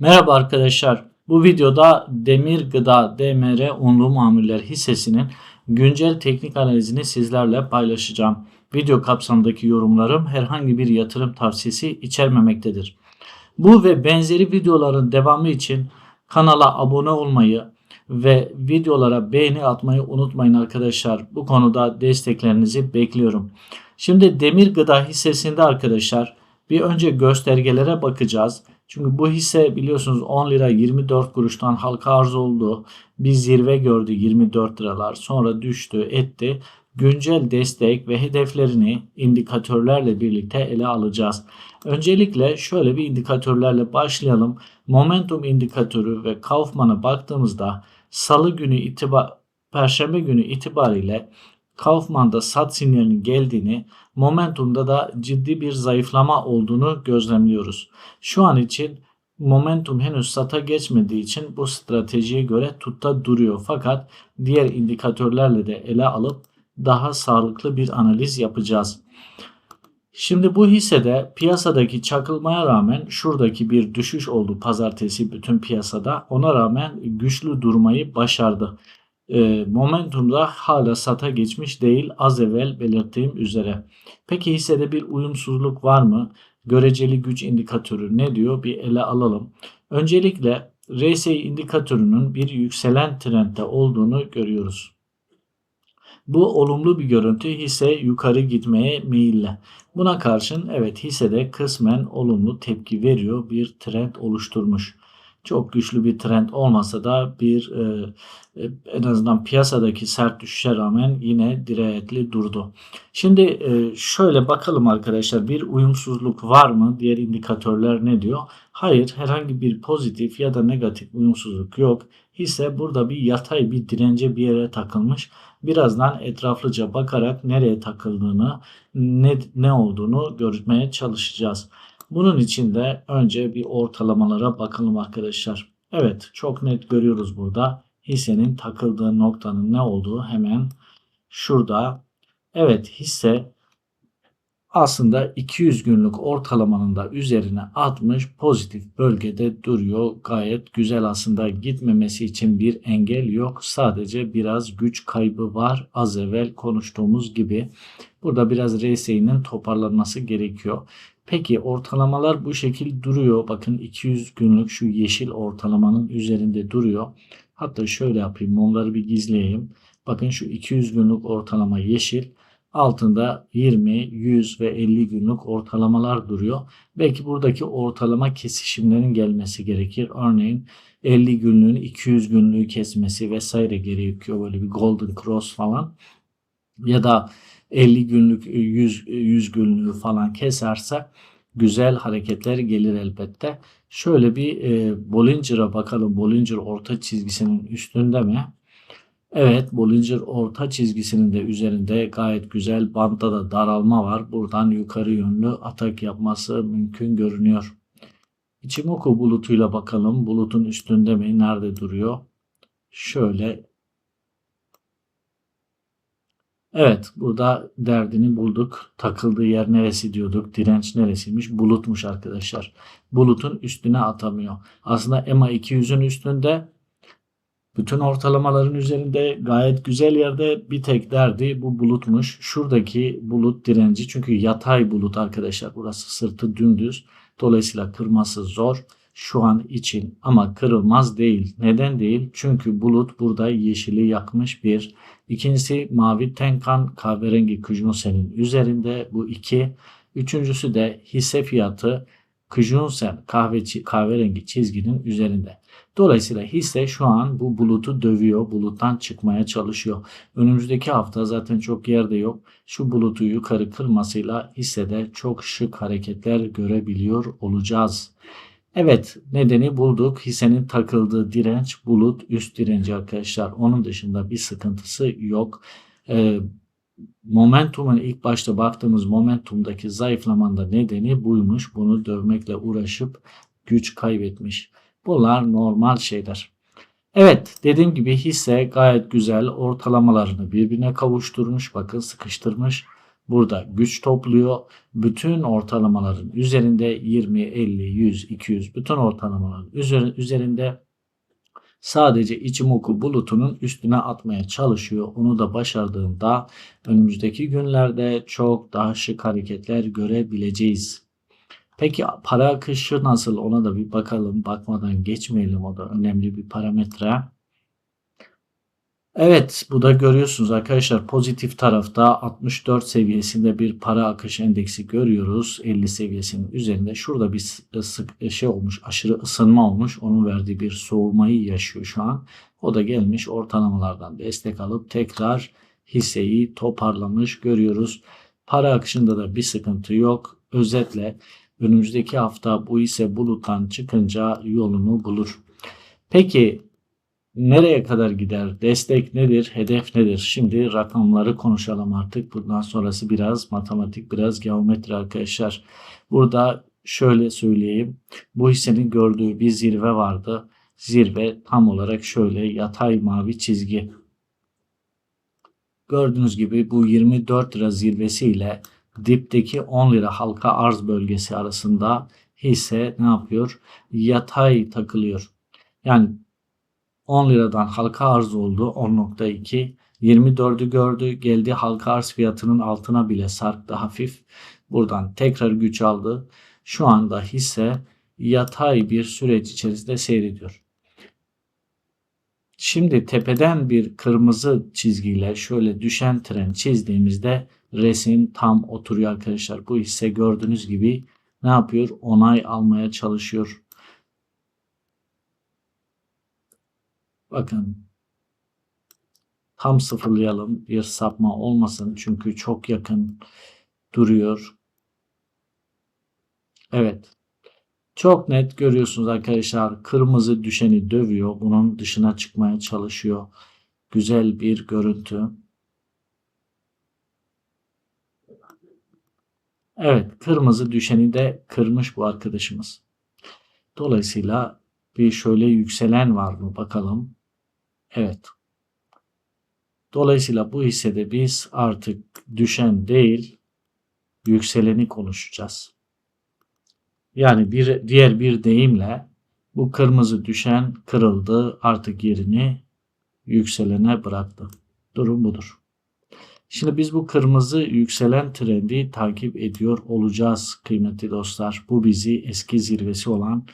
Merhaba arkadaşlar. Bu videoda Demir Gıda DMR unlu mamuller hissesinin güncel teknik analizini sizlerle paylaşacağım. Video kapsamındaki yorumlarım herhangi bir yatırım tavsiyesi içermemektedir. Bu ve benzeri videoların devamı için kanala abone olmayı ve videolara beğeni atmayı unutmayın arkadaşlar. Bu konuda desteklerinizi bekliyorum. Şimdi Demir Gıda hissesinde arkadaşlar bir önce göstergelere bakacağız. Çünkü bu hisse biliyorsunuz 10 lira 24 kuruştan halka arz oldu. Bir zirve gördü 24 liralar. Sonra düştü etti. Güncel destek ve hedeflerini indikatörlerle birlikte ele alacağız. Öncelikle şöyle bir indikatörlerle başlayalım. Momentum indikatörü ve Kaufman'a baktığımızda salı günü itibar perşembe günü itibariyle Kaufman'da sat sinyalinin geldiğini, momentumda da ciddi bir zayıflama olduğunu gözlemliyoruz. Şu an için momentum henüz sata geçmediği için bu stratejiye göre tutta duruyor. Fakat diğer indikatörlerle de ele alıp daha sağlıklı bir analiz yapacağız. Şimdi bu hissede piyasadaki çakılmaya rağmen şuradaki bir düşüş oldu pazartesi bütün piyasada. Ona rağmen güçlü durmayı başardı. E, momentumda hala sata geçmiş değil az evvel belirttiğim üzere. Peki hissede bir uyumsuzluk var mı? Göreceli güç indikatörü ne diyor? Bir ele alalım. Öncelikle RSI indikatörünün bir yükselen trendde olduğunu görüyoruz. Bu olumlu bir görüntü hisse yukarı gitmeye meyilli. Buna karşın evet hissede kısmen olumlu tepki veriyor bir trend oluşturmuş. Çok güçlü bir trend olmasa da bir e, e, en azından piyasadaki sert düşüşe rağmen yine dirayetli durdu. Şimdi e, şöyle bakalım arkadaşlar bir uyumsuzluk var mı? Diğer indikatörler ne diyor? Hayır herhangi bir pozitif ya da negatif uyumsuzluk yok. Hisse burada bir yatay bir dirence bir yere takılmış. Birazdan etraflıca bakarak nereye takıldığını ne, ne olduğunu görmeye çalışacağız. Bunun için de önce bir ortalamalara bakalım arkadaşlar. Evet çok net görüyoruz burada hissenin takıldığı noktanın ne olduğu hemen şurada. Evet hisse aslında 200 günlük ortalamanın da üzerine atmış pozitif bölgede duruyor. Gayet güzel aslında gitmemesi için bir engel yok. Sadece biraz güç kaybı var. Az evvel konuştuğumuz gibi. Burada biraz RSI'nin toparlanması gerekiyor. Peki ortalamalar bu şekil duruyor. Bakın 200 günlük şu yeşil ortalamanın üzerinde duruyor. Hatta şöyle yapayım. Onları bir gizleyeyim. Bakın şu 200 günlük ortalama yeşil. Altında 20, 100 ve 50 günlük ortalamalar duruyor. Belki buradaki ortalama kesişimlerin gelmesi gerekir. Örneğin 50 günlüğün 200 günlüğü kesmesi vesaire gerekiyor. Böyle bir golden cross falan. Ya da 50 günlük 100, 100 günlüğü falan keserse güzel hareketler gelir elbette. Şöyle bir e, Bollinger'a bakalım. Bollinger orta çizgisinin üstünde mi? Evet Bollinger orta çizgisinin de üzerinde gayet güzel bantta da daralma var. Buradan yukarı yönlü atak yapması mümkün görünüyor. Ichimoku bulutuyla bakalım. Bulutun üstünde mi? Nerede duruyor? Şöyle Evet burada derdini bulduk. Takıldığı yer neresi diyorduk. Direnç neresiymiş? Bulutmuş arkadaşlar. Bulutun üstüne atamıyor. Aslında EMA 200'ün üstünde bütün ortalamaların üzerinde gayet güzel yerde bir tek derdi bu bulutmuş. Şuradaki bulut direnci çünkü yatay bulut arkadaşlar. Burası sırtı dümdüz. Dolayısıyla kırması zor şu an için ama kırılmaz değil. Neden değil? Çünkü bulut burada yeşili yakmış bir. İkincisi mavi tenkan kahverengi Kujunsen'in üzerinde bu iki. Üçüncüsü de hisse fiyatı Kujunsen kahve, kahverengi çizginin üzerinde. Dolayısıyla hisse şu an bu bulutu dövüyor. Buluttan çıkmaya çalışıyor. Önümüzdeki hafta zaten çok yerde yok. Şu bulutu yukarı kırmasıyla hissede çok şık hareketler görebiliyor olacağız. Evet nedeni bulduk. Hissenin takıldığı direnç bulut üst direnci arkadaşlar. Onun dışında bir sıkıntısı yok. Ee, momentumun ilk başta baktığımız momentumdaki zayıflamanın da nedeni buymuş. Bunu dövmekle uğraşıp güç kaybetmiş. Bunlar normal şeyler. Evet dediğim gibi hisse gayet güzel ortalamalarını birbirine kavuşturmuş. Bakın sıkıştırmış. Burada güç topluyor. Bütün ortalamaların üzerinde 20, 50, 100, 200 bütün ortalamaların üzeri- üzerinde sadece Ichimoku bulutunun üstüne atmaya çalışıyor. Onu da başardığında önümüzdeki günlerde çok daha şık hareketler görebileceğiz. Peki para akışı nasıl ona da bir bakalım. Bakmadan geçmeyelim o da önemli bir parametre. Evet bu da görüyorsunuz arkadaşlar pozitif tarafta 64 seviyesinde bir para akış endeksi görüyoruz. 50 seviyesinin üzerinde. Şurada bir s- sık şey olmuş aşırı ısınma olmuş. Onun verdiği bir soğumayı yaşıyor şu an. O da gelmiş ortalamalardan destek alıp tekrar hisseyi toparlamış görüyoruz. Para akışında da bir sıkıntı yok. Özetle önümüzdeki hafta bu hisse buluttan çıkınca yolunu bulur. Peki nereye kadar gider? Destek nedir? Hedef nedir? Şimdi rakamları konuşalım artık. Bundan sonrası biraz matematik, biraz geometri arkadaşlar. Burada şöyle söyleyeyim. Bu hissenin gördüğü bir zirve vardı. Zirve tam olarak şöyle yatay mavi çizgi. Gördüğünüz gibi bu 24 lira zirvesi ile dipteki 10 lira halka arz bölgesi arasında hisse ne yapıyor? Yatay takılıyor. Yani 10 liradan halka arz oldu 10.2. 24'ü gördü geldi halka arz fiyatının altına bile sarktı hafif. Buradan tekrar güç aldı. Şu anda hisse yatay bir süreç içerisinde seyrediyor. Şimdi tepeden bir kırmızı çizgiyle şöyle düşen tren çizdiğimizde resim tam oturuyor arkadaşlar. Bu hisse gördüğünüz gibi ne yapıyor? Onay almaya çalışıyor. Bakın tam sıfırlayalım bir sapma olmasın çünkü çok yakın duruyor. Evet. Çok net görüyorsunuz arkadaşlar. Kırmızı düşeni dövüyor. Bunun dışına çıkmaya çalışıyor. Güzel bir görüntü. Evet. Kırmızı düşeni de kırmış bu arkadaşımız. Dolayısıyla bir şöyle yükselen var mı bakalım. Evet. Dolayısıyla bu hissede biz artık düşen değil yükseleni konuşacağız. Yani bir diğer bir deyimle bu kırmızı düşen kırıldı artık yerini yükselene bıraktı. Durum budur. Şimdi biz bu kırmızı yükselen trendi takip ediyor olacağız kıymetli dostlar. Bu bizi eski zirvesi olan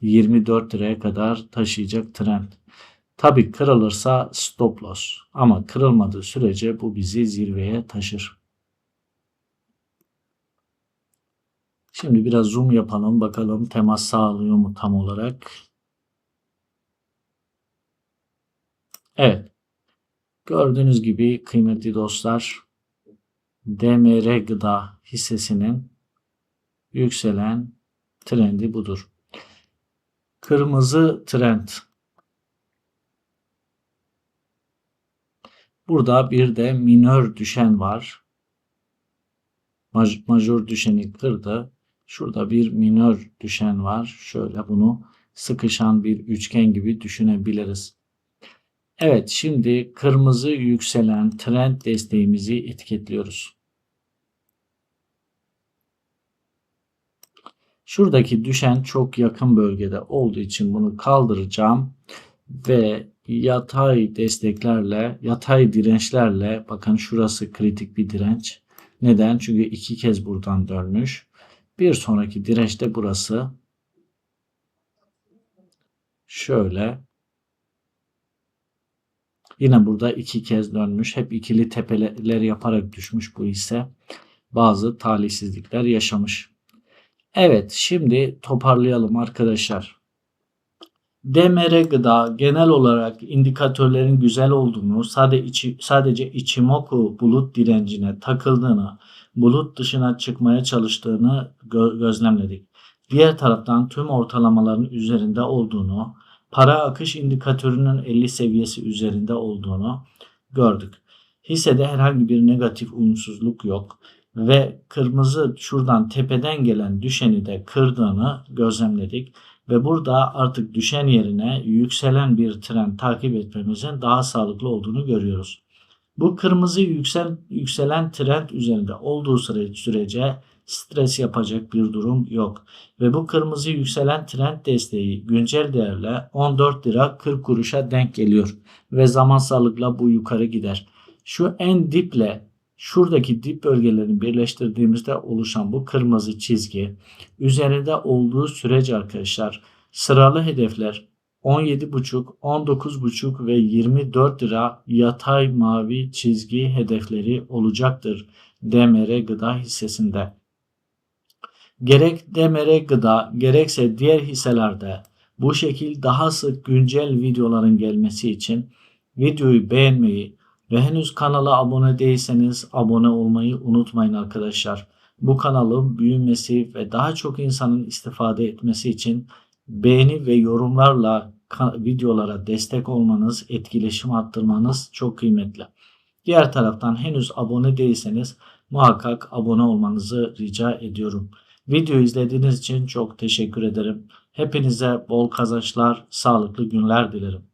24 liraya kadar taşıyacak trend. Tabi kırılırsa stop loss ama kırılmadığı sürece bu bizi zirveye taşır. Şimdi biraz zoom yapalım bakalım temas sağlıyor mu tam olarak. Evet. Gördüğünüz gibi kıymetli dostlar DMR gıda hissesinin yükselen trendi budur. Kırmızı trend. Burada bir de minör düşen var. Maj majör düşeni kırdı. Şurada bir minör düşen var. Şöyle bunu sıkışan bir üçgen gibi düşünebiliriz. Evet şimdi kırmızı yükselen trend desteğimizi etiketliyoruz. Şuradaki düşen çok yakın bölgede olduğu için bunu kaldıracağım ve yatay desteklerle, yatay dirençlerle bakın şurası kritik bir direnç. Neden? Çünkü iki kez buradan dönmüş. Bir sonraki direnç de burası. Şöyle. Yine burada iki kez dönmüş. Hep ikili tepeler yaparak düşmüş bu ise bazı talihsizlikler yaşamış. Evet şimdi toparlayalım arkadaşlar. DMR gıda genel olarak indikatörlerin güzel olduğunu, sadece, içi, sadece Ichimoku bulut direncine takıldığını, bulut dışına çıkmaya çalıştığını gö- gözlemledik. Diğer taraftan tüm ortalamaların üzerinde olduğunu, para akış indikatörünün 50 seviyesi üzerinde olduğunu gördük. Hissede herhangi bir negatif uyumsuzluk yok ve kırmızı şuradan tepeden gelen düşeni de kırdığını gözlemledik ve burada artık düşen yerine yükselen bir trend takip etmemizin daha sağlıklı olduğunu görüyoruz. Bu kırmızı yüksel, yükselen trend üzerinde olduğu süre, sürece stres yapacak bir durum yok. Ve bu kırmızı yükselen trend desteği güncel değerle 14 lira 40 kuruşa denk geliyor. Ve zamansallıkla bu yukarı gider. Şu en diple şuradaki dip bölgelerini birleştirdiğimizde oluşan bu kırmızı çizgi üzerinde olduğu sürece arkadaşlar sıralı hedefler 17,5, 19,5 ve 24 lira yatay mavi çizgi hedefleri olacaktır DMR gıda hissesinde. Gerek DMR gıda gerekse diğer hisselerde bu şekil daha sık güncel videoların gelmesi için videoyu beğenmeyi ve henüz kanala abone değilseniz abone olmayı unutmayın arkadaşlar. Bu kanalın büyümesi ve daha çok insanın istifade etmesi için beğeni ve yorumlarla videolara destek olmanız, etkileşim arttırmanız çok kıymetli. Diğer taraftan henüz abone değilseniz muhakkak abone olmanızı rica ediyorum. Videoyu izlediğiniz için çok teşekkür ederim. Hepinize bol kazançlar, sağlıklı günler dilerim.